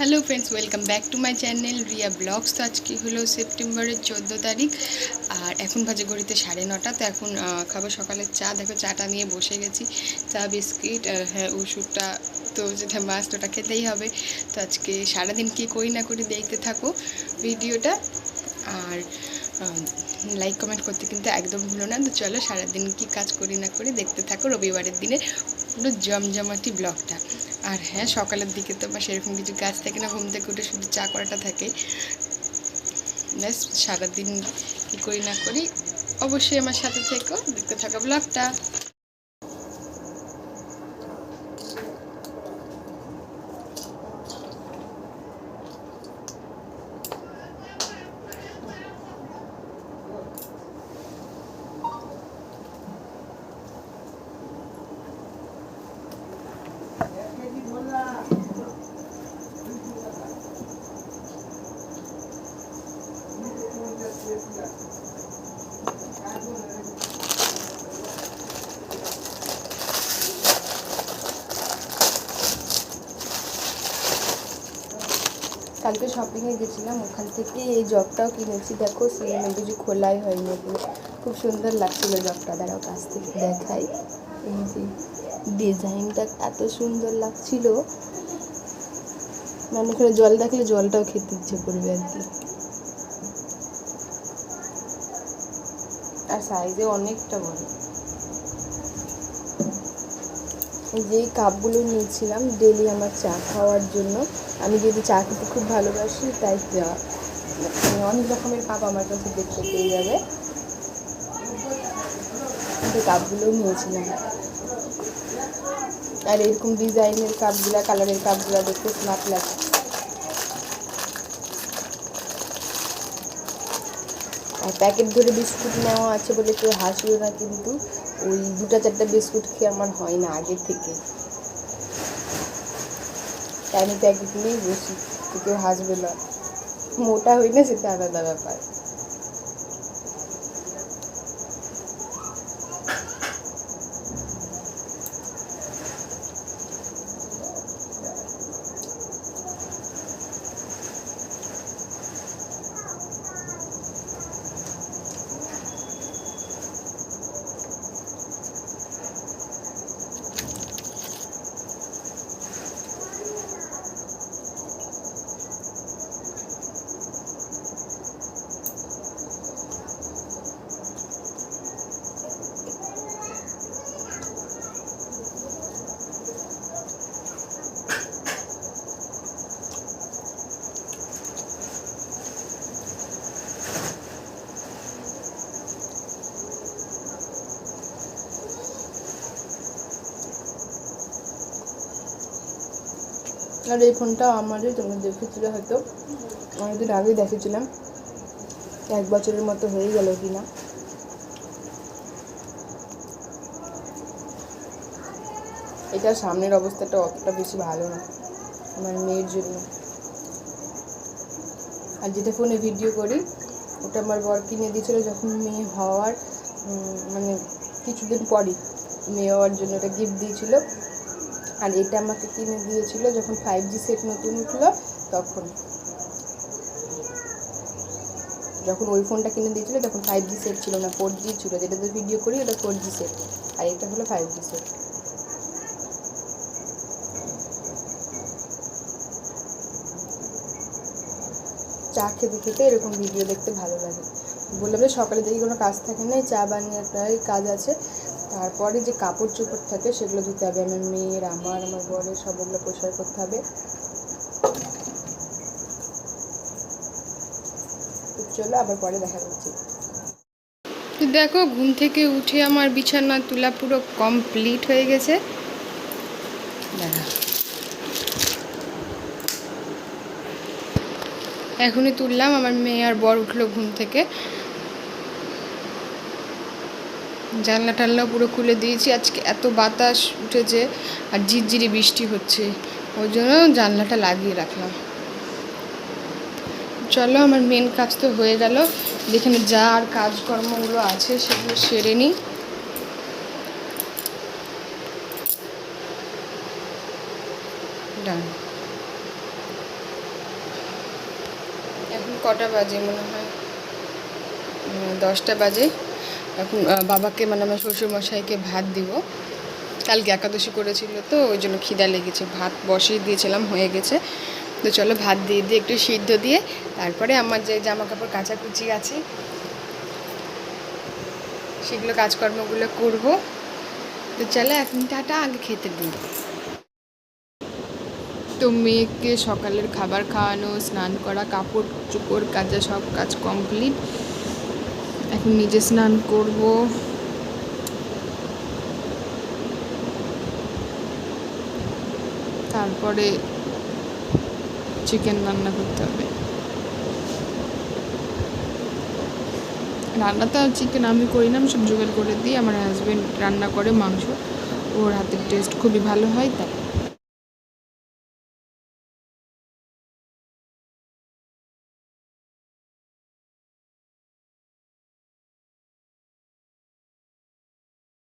Hello friends welcome back to my channel Riya blogs তো আজকে হলো সেপ্টেম্বরের চোদ্দ তারিখ। আর এখন বাজে ঘড়িতে সাড়ে নটা, তো এখন খাব সকালের চা। দেখো, চাটা নিয়ে বসে গেছি। চা, বিস্কিট আর হ্যাঁ ওষুধটা, তো যেটা মাস্ট ওটা খেতেই হবে। তো আজকে সারাদিন কী করি না করি দেখতে থাকো ভিডিওটা। আর লাইক কমেন্ট করতে কিন্তু একদম ভুলো না। তো চলো সারাদিন কি কাজ করি না করি দেখতে থাকো রবিবারের দিনে। পুরো জমজমাটি ব্লগটা আর হ্যাঁ সকালের দিকে তো বা সেরকম কিছু গাছ থাকে না, ঘুম থেকে উঠে শুধু চা করাটা থাকে। ব্যাস, সারাদিন কী করি না করি, অবশ্যই আমার সাথে থেকো, দেখতে থাকো ব্লগটা। কালকে শপিংয়ে গেছিলাম, ওখান থেকে এই জবটাও কিনেছি। দেখো সেখানে কিছু খোলাই হয়নি এগুলো। খুব সুন্দর লাগছিল জবটা দাঁড়াও, কাছ থেকে দেখাই। এই যে ডিজাইনটা এত সুন্দর লাগছিল। মানে ওখানে জল দেখলে জলটাও খেতে ইচ্ছে করবে আর কি। আর সাইজে অনেকটা বড়। এই যে কাপগুলো নিয়েছিলাম, ডেলি আমার চা খাওয়ার জন্য। আমি যদি চা খেতে খুব ভালোবাসি, তাই মানে অনেক রকমের কাপ আমার কাছে দেখতে পেয়ে যাবে। যে কাপগুলো নিয়েছিলাম। আর এরকম ডিজাইনের কাপগুলা কালারের কাপগুলা দেখতে স্মার্ট লাগে। আর প্যাকেট ধরে বিস্কুট নেওয়া আছে বলে কেউ হাসিও না কিন্তু ওই দুটা চারটা বিস্কুট খেয়ে আমার হয় না আগে থেকে। আমি প্যাকেট নিয়েই বসি কেউ হাসবে না। মোটা হই না সেটা আলাদা ব্যাপার। আর এই ফোনটা আমারই তোমরা দেখেছিলে হয়তো অনেকদিন আগেই দেখেছিলাম। এক বছরের মতো হয়ে গেল কিনা। এটা সামনের অবস্থাটা অতটা বেশি ভালো না, আমার মেয়ের জন্য। আর যেটা ফোনে ভিডিও করি, ওটা আমার বর কিনে দিয়েছিল যখন মেয়ে হওয়ার মানে কিছুদিন পরই, মেয়ে হওয়ার জন্য এটা গিফট দিয়েছিল। আর এটা আমাকে কিনে দিয়েছিল যখন ফাইভ জি সেট নতুন উঠল, তখন। যখন ওই ফোনটা কিনে দিয়েছিল, তখন ফাইভ জি সেট ছিল না ফোর জি ছিল যেটাতে ভিডিও করি, ওটা ফোর জি সেট আর এটা হলো ফাইভ জি সেট চা খেতে খেতে এরকম ভিডিও দেখতে ভালো লাগে। বললাম যে সকালে দেখি কোনো কাজ থাকে না চা বানিয়ে প্রায় কাজ আছে। তারপরে যে কাপড় চোপড় থাকে সেগুলো ধুতে হবে। আমার মেয়ের আমার আমার বরের সবগুলো পরিষ্কার করতে হবে। চলো আবার পরে দেখা করছি। দেখো ঘুম থেকে উঠে আমার বিছানা তোলা পুরো কমপ্লিট হয়ে গেছে। দেখা। এখনই তুললাম আমার মেয়ে আর বর উঠল ঘুম থেকে। জানলা টানলা পুরো খুলে দিয়েছি। আজকে এত বাতাস উঠেছে আর ঝিরঝিরি বৃষ্টি হচ্ছে। ওই জন্য জানলাটা লাগিয়ে রাখলাম। চলো, আমার মেন কাজ তো হয়ে গেল। যেখানে যা আর কাজকর্মগুলো আছে সেগুলো সেরে নিই। ডান এখন কটা বাজে মনে হয়? দশটা বাজে। এখন বাবাকে মানে আমার শ্বশুরমশাইকে ভাত দিব। কালকে একাদশী করেছিল তো, ওই জন্য খিদা লেগেছে। ভাত বসিয়ে দিয়েছিলাম, হয়ে গেছে। তো চলো ভাত দিয়ে দিয়ে একটু সিদ্ধ দিয়ে, তারপরে আমার যে জামা কাপড় কাচাকুচি আছে, সেগুলো কাজকর্মগুলো করব। তো চলো এখন টাটা, আগে খেতে দিই। তো মেয়েকে সকালের খাবার খাওয়ানো, স্নান করা, কাপড় চোপড় কাজা সব কাজ কমপ্লিট। এখন নিজে স্নান করব। তারপরে চিকেন রান্না করতে হবে। রান্না তো চিকেন আমি করি না, আমি সব জোগাড় করে দিই। আমার হাজব্যান্ড রান্না করে মাংস। ওর হাতের টেস্ট খুবই ভালো হয়, তাই।